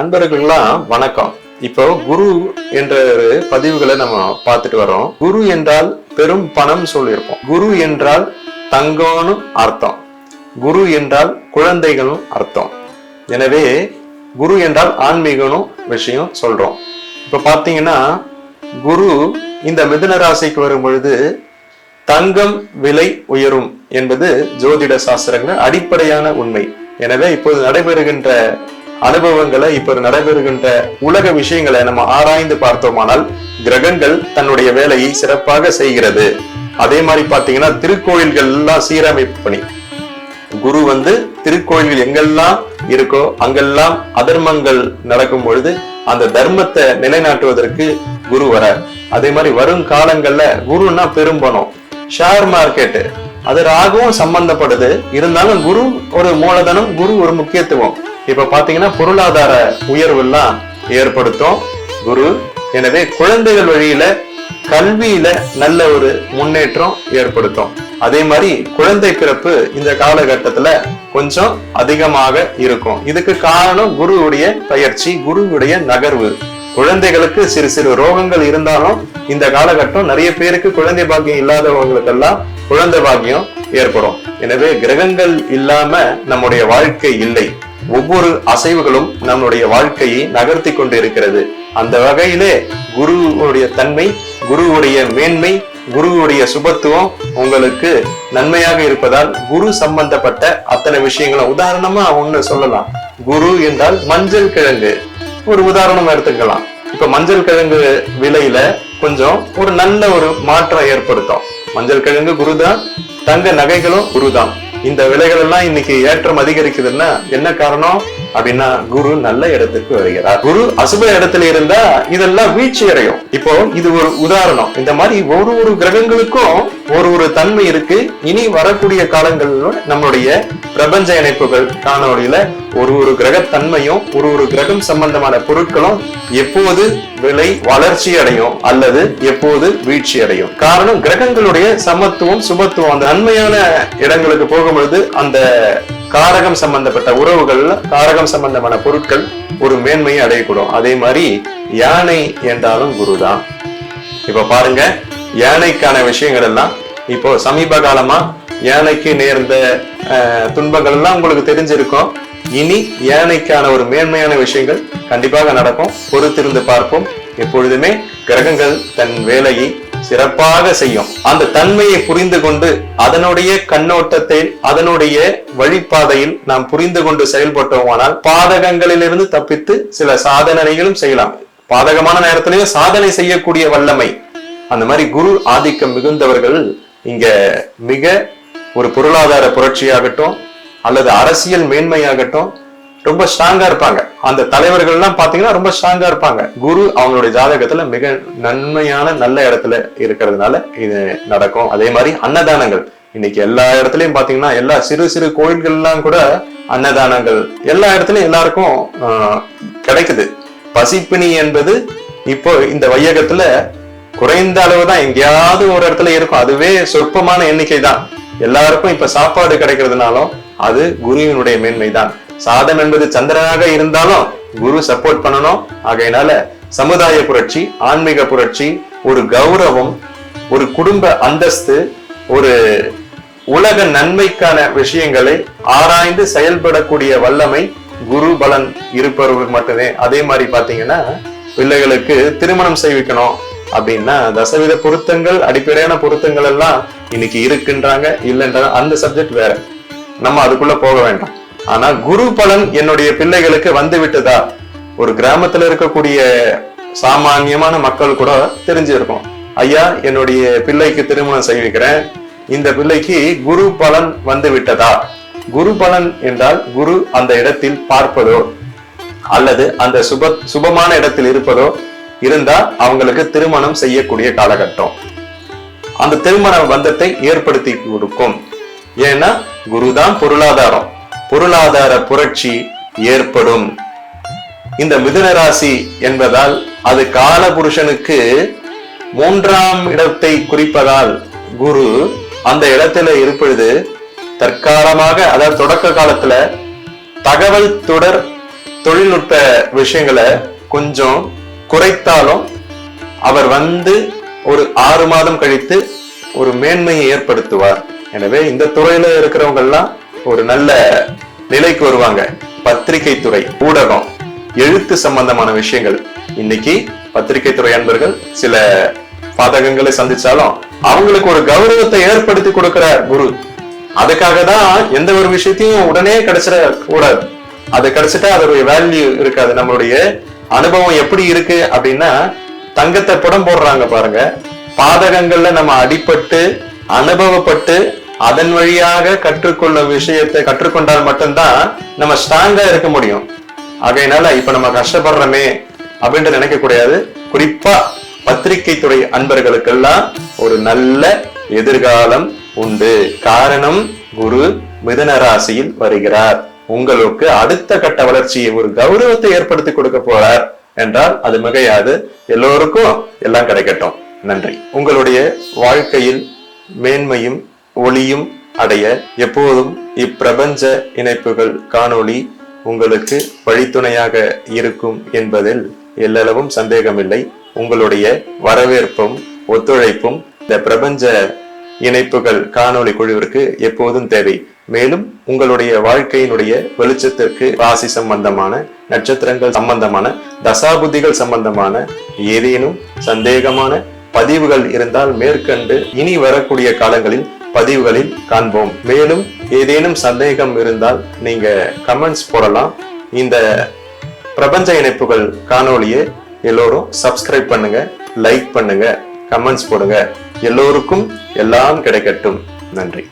அன்பர்கள்லாம் வணக்கம். இப்போ குரு என்ற ஒரு பதிவுகளை நம்ம பார்த்துட்டு வரோம் குரு என்றால் பெரும் பணம் சொல்லியிருப்போம். குரு என்றால் தங்கம்னு அர்த்தம். குரு என்றால் குழந்தைகளும் அர்த்தம். எனவே குரு என்றால் ஆன்மீகனும் விஷயம் சொல்றோம். இப்ப பாத்தீங்கன்னா குரு இந்த மிதுன ராசிக்கு வரும் பொழுது தங்கம் விலை உயரும் என்பது ஜோதிட சாஸ்திரங்கள் அடிப்படையான உண்மை. எனவே இப்போது நடைபெறுகின்ற அனுபவங்களை இப்ப நடைபெறுகின்ற உலக விஷயங்களை நம்ம ஆராய்ந்து பார்த்தோமானால் கிரகங்கள் தன்னுடைய வேலையை சிறப்பாக செய்கிறது. அதே மாதிரி பாத்தீங்கன்னா திருக்கோயில்கள் எல்லாம் சீரமைப்பு பணி. குரு வந்து திருக்கோயில்கள் எங்கெல்லாம் இருக்கோ அங்கெல்லாம் அதர்மங்கள் நடக்கும் பொழுது அந்த தர்மத்தை நிலைநாட்டுவதற்கு குரு வர அதே மாதிரி வரும் காலங்கள்ல குருன்னா பெரும்பணம் ஷேர் மார்க்கெட் அது ராகவும் சம்பந்தப்படுது. இருந்தாலும் குரு ஒரு மூலதனம் குரு ஒரு முக்கியத்துவம். இப்ப பாத்தீங்கன்னா பொருளாதார உயர்வு எல்லாம் ஏற்படுத்தும். குரு எனவே குழந்தைகள் வழியில கல்வியில நல்ல ஒரு முன்னேற்றம் ஏற்படுத்தும். அதே மாதிரி குழந்தை பிறப்பு இந்த காலகட்டத்துல கொஞ்சம் அதிகமாக இருக்கும். இதுக்கு காரணம் குருவுடைய பயிற்சி குருவுடைய நகர்வு. குழந்தைகளுக்கு சிறு சிறு ரோகங்கள் இருந்தாலும் இந்த காலகட்டம் நிறைய பேருக்கு குழந்தை பாக்கியம் இல்லாதவங்களுக்கெல்லாம் குழந்தை பாக்கியம் ஏற்படும். எனவே கிரகங்கள் இல்லாம நம்முடைய வாழ்க்கை இல்லை. ஒவ்வொரு அசைவுகளும் நம்முடைய வாழ்க்கையை நகர்த்தி கொண்டு இருக்கிறது அந்த வகையிலே குருவுடைய தன்மை குருவுடைய மேன்மை குருவுடைய சுபத்துவம் உங்களுக்கு நன்மையாக இருப்பதால் குரு சம்பந்தப்பட்ட அத்தனை விஷயங்களும் உதாரணமா ஒண்ணு சொல்லலாம். குரு என்றால் மஞ்சள் கிழங்கு. ஒரு உதாரணம் எடுத்துக்கலாம். இப்ப மஞ்சள் கிழங்கு விலையில கொஞ்சம் ஒரு நல்ல ஒரு மாற்றம் ஏற்படுத்தும். மஞ்சள் கிழங்கு குருதான் தங்க நகைகளும் குருதான். இந்த விலைகள் எல்லாம் இன்னைக்கு ஏற்றம் அதிகரிக்குதுன்னா என்ன காரணம்? அப்படின்னா குரு நல்ல இடத்துக்கு வருகிறார். குரு அசுப இடத்துல இருந்தா இதெல்லாம் வீழ்ச்சி அடையும். இப்போ இது ஒரு உதாரணம். இந்த மாதிரி ஒரு ஒரு கிரகங்களுக்கும் ஒரு ஒரு தன்மை இருக்கு. இனி வரக்கூடிய காலங்களில் நம்மளுடைய பிரபஞ்ச இணைப்புகள் காணொலியில ஒரு ஒரு கிரக தன்மையும் ஒரு ஒரு கிரகம் சம்பந்தமான பொருட்களும் எப்போது விலை வளர்ச்சி அடையும் அல்லது எப்போது வீழ்ச்சி அடையும். காரணம் கிரகங்களுடைய சமத்துவம் சுபத்துவம் அந்த நன்மையான இடங்களுக்கு போகும்பொழுது அந்த காரகம் சம்பந்தப்பட்ட உறவுகள்ல காரகம் சம்பந்தமான பொருட்கள் ஒரு மேன்மையை அடையக்கூடும். அதே மாதிரி யானை என்றாலும் குருதான். இப்ப பாருங்க யானைக்கான விஷயங்கள் எல்லாம் இப்போ சமீப காலமா யானைக்கு நேர்ந்த அஹ், துன்பங்கள் எல்லாம் உங்களுக்கு தெரிஞ்சிருக்கும். இனி யானைக்கான ஒரு மேன்மையான விஷயங்கள் கண்டிப்பாக நடக்கும். பொறுத்திருந்து பார்ப்போம். எப்பொழுதுமே கிரகங்கள் தன் வேலையை சிறப்பாக செய்யும். அந்த தன்மையை புரிந்து கொண்டு அதனுடைய கண்ணோட்டத்தை அதனுடைய வழிப்பாதையில் நாம் புரிந்து கொண்டு செயல்பட்டோமானால் பாதகங்களிலிருந்து தப்பித்து சில சாதனைகளும் செய்யலாம். பாதகமான நேரத்திலையும் சாதனை செய்யக்கூடிய வல்லமை. அந்த மாதிரி குரு ஆதிக்கம் மிகுந்தவர்கள் இங்க மிக ஒரு பொருளாதார புரட்சியாகட்டும் அல்லது அரசியல் மேன்மையாகட்டும் ரொம்ப ஸ்ட்ராங்கா இருப்பாங்க. அந்த தலைவர்கள் எல்லாம் பாத்தீங்கன்னா ரொம்ப ஸ்ட்ராங்கா இருப்பாங்க. குரு அவங்களுடைய ஜாதகத்துல மிக நன்மையான நல்ல இடத்துல இருக்கிறதுனால இது நடக்கும். அதே மாதிரி அன்னதானங்கள். இன்னைக்கு எல்லா இடத்துலயும் பாத்தீங்கன்னா எல்லா சிறு சிறு கோயில்கள்லாம் கூட அன்னதானங்கள் எல்லா இடத்துலயும் எல்லாருக்கும் ஆஹ், கிடைக்குது. பசிப்பினி என்பது இப்போ இந்த வையகத்துல குறைந்த அளவு தான் எங்கேயாவது ஒரு இடத்துல இருக்கும். அதுவே சொற்பமான எண்ணிக்கை தான் எல்லாருக்கும் இப்ப சாப்பாடு கிடைக்கிறதுனாலும் அது குருவினுடைய மேன்மை தான் சாதம் என்பது சந்திரனாக இருந்தாலும் குரு சப்போர்ட் பண்ணணும். ஆகையினால சமுதாய புரட்சி ஆன்மீக புரட்சி ஒரு கௌரவம் ஒரு குடும்ப அந்தஸ்து ஒரு உலக நன்மைக்கான விஷயங்களை ஆராய்ந்து செயல்படக்கூடிய வல்லமை குரு பலன் இருப்பவர்களுக்கு மட்டுமே. அதே மாதிரி பாத்தீங்கன்னா பிள்ளைகளுக்கு திருமணம் செய்விக்கணும் அப்படின்னா தசவித பொருத்தங்கள் அடிப்படையான பொருத்தங்கள் எல்லாம் இன்னைக்கு இருக்குன்றாங்க. இல்லைன்றாங்க அந்த சப்ஜெக்ட் வேற. நம்ம அதுக்குள்ள போக வேண்டாம். ஆனா குரு பலன் என்னுடைய பிள்ளைகளுக்கு வந்து விட்டதா ஒரு கிராமத்துல இருக்கக்கூடிய சாமானியமான மக்கள் கூட தெரிஞ்சிருக்கும். ஐயா என்னுடைய பிள்ளைக்கு திருமணம் செய்விக்கிறேன். இந்த பிள்ளைக்கு குரு பலன் வந்து விட்டதா குரு பலன் என்றால் குரு அந்த இடத்தில் பார்ப்பதோ அல்லது அந்த சுப சுபமான இடத்தில் இருப்பதோ இருந்தா அவங்களுக்கு திருமணம் செய்யக்கூடிய காலகட்டம். அந்த திருமண பந்தத்தை ஏற்படுத்தி கொடுக்கும். ஏன்னா குருதான் பொருளாதாரம். பொருளாதார புரட்சி ஏற்படும். இந்த மிதுன ராசி என்பதால் அது காலபுருஷனுக்கு மூன்றாம் இடத்தை குறிப்பதால் குரு அந்த இடத்துல இருப்பது தற்காலமாக அதாவது தொடக்க காலத்துல தகவல் தொடர் தொழில்நுட்ப விஷயங்களை கொஞ்சம் குறைத்தாலும் அவர் வந்து ஒரு ஆறு மாதம் கழித்து ஒரு மேன்மையை ஏற்படுத்துவார். எனவே இந்த துறையில இருக்கிறவங்கெல்லாம் ஒரு நல்ல நிலைக்கு வருவாங்க. பத்திரிகை துறை ஊடகம் எழுத்து சம்பந்தமான விஷயங்கள். இன்னைக்கு பத்திரிகை துறை அன்பர்கள் சில பாதகங்களை சந்திச்சாலும் அவங்களுக்கு ஒரு கௌரவத்தை ஏற்படுத்தி கொடுக்கிற குரு. அதுக்காக தான் எந்த ஒரு விஷயத்தையும் உடனே கிடைச்சிட கூடாது. அது கிடைச்சிட்டா அதோடைய வேல்யூ இருக்காது. நம்மளுடைய அனுபவம் எப்படி இருக்கு அப்படின்னா தங்கத்தை புடம் போடுறாங்க பாருங்க. பாதகங்கள்ல நம்ம அடிபட்டு அனுபவப்பட்டு அதன் வழியாக கற்றுக்கொள்ள விஷயத்தை கற்றுக்கொண்டால் மட்டும்தான் நம்ம ஸ்ட்ராங்கா இருக்க முடியும். ஆகையினால இப்ப நம்ம கஷ்டப்படுறோமே அப்படின்ட்டு நினைக்க கூடாது. குறிப்பா பத்திரிகை துறை அன்பர்களுக்கெல்லாம் ஒரு நல்ல எதிர்காலம் உண்டு. காரணம் குரு மிதன ராசியில் வருகிறார். உங்களுக்கு அடுத்த கட்ட வளர்ச்சியை ஒரு கௌரவத்தை ஏற்படுத்தி கொடுக்க போறார். என்றால் அது மிகையாது. எல்லோருக்கும் எல்லாம் கிடைக்கட்டும். நன்றி. உங்களுடைய வாழ்க்கையில் மேன்மையும் ஒளியும் அடைய எப்போதும் இப்பிரபஞ்ச இணைப்புகள் காணொளி உங்களுக்கு வழித்துணையாக இருக்கும் என்பதில் எல்லளவும் சந்தேகமில்லை. உங்களுடைய வரவேற்பும் ஒத்துழைப்பும் இந்த பிரபஞ்ச இணைப்புகள் காணொளி குழுவிற்கு எப்போதும் தேவை. மேலும் உங்களுடைய வாழ்க்கையினுடைய வெளிச்சத்திற்கு ராசி சம்பந்தமான நட்சத்திரங்கள் சம்பந்தமான தசாபுத்திகள் சம்பந்தமான ஏதேனும் சந்தேகமான பதிவுகள் இருந்தால் மேற்கண்டு இனி வரக்கூடிய காலங்களில் பதிவுகளில் காண்போம். மேலும் ஏதேனும் சந்தேகம் இருந்தால் நீங்க கமெண்ட்ஸ் போடலாம். இந்த பிரபஞ்ச இணைப்புகள் காணொளியை எல்லோரும் சப்ஸ்கிரைப் பண்ணுங்க லைக் பண்ணுங்க கமெண்ட்ஸ் போடுங்க. எல்லோருக்கும் எல்லாம் கிடைக்கட்டும். நன்றி.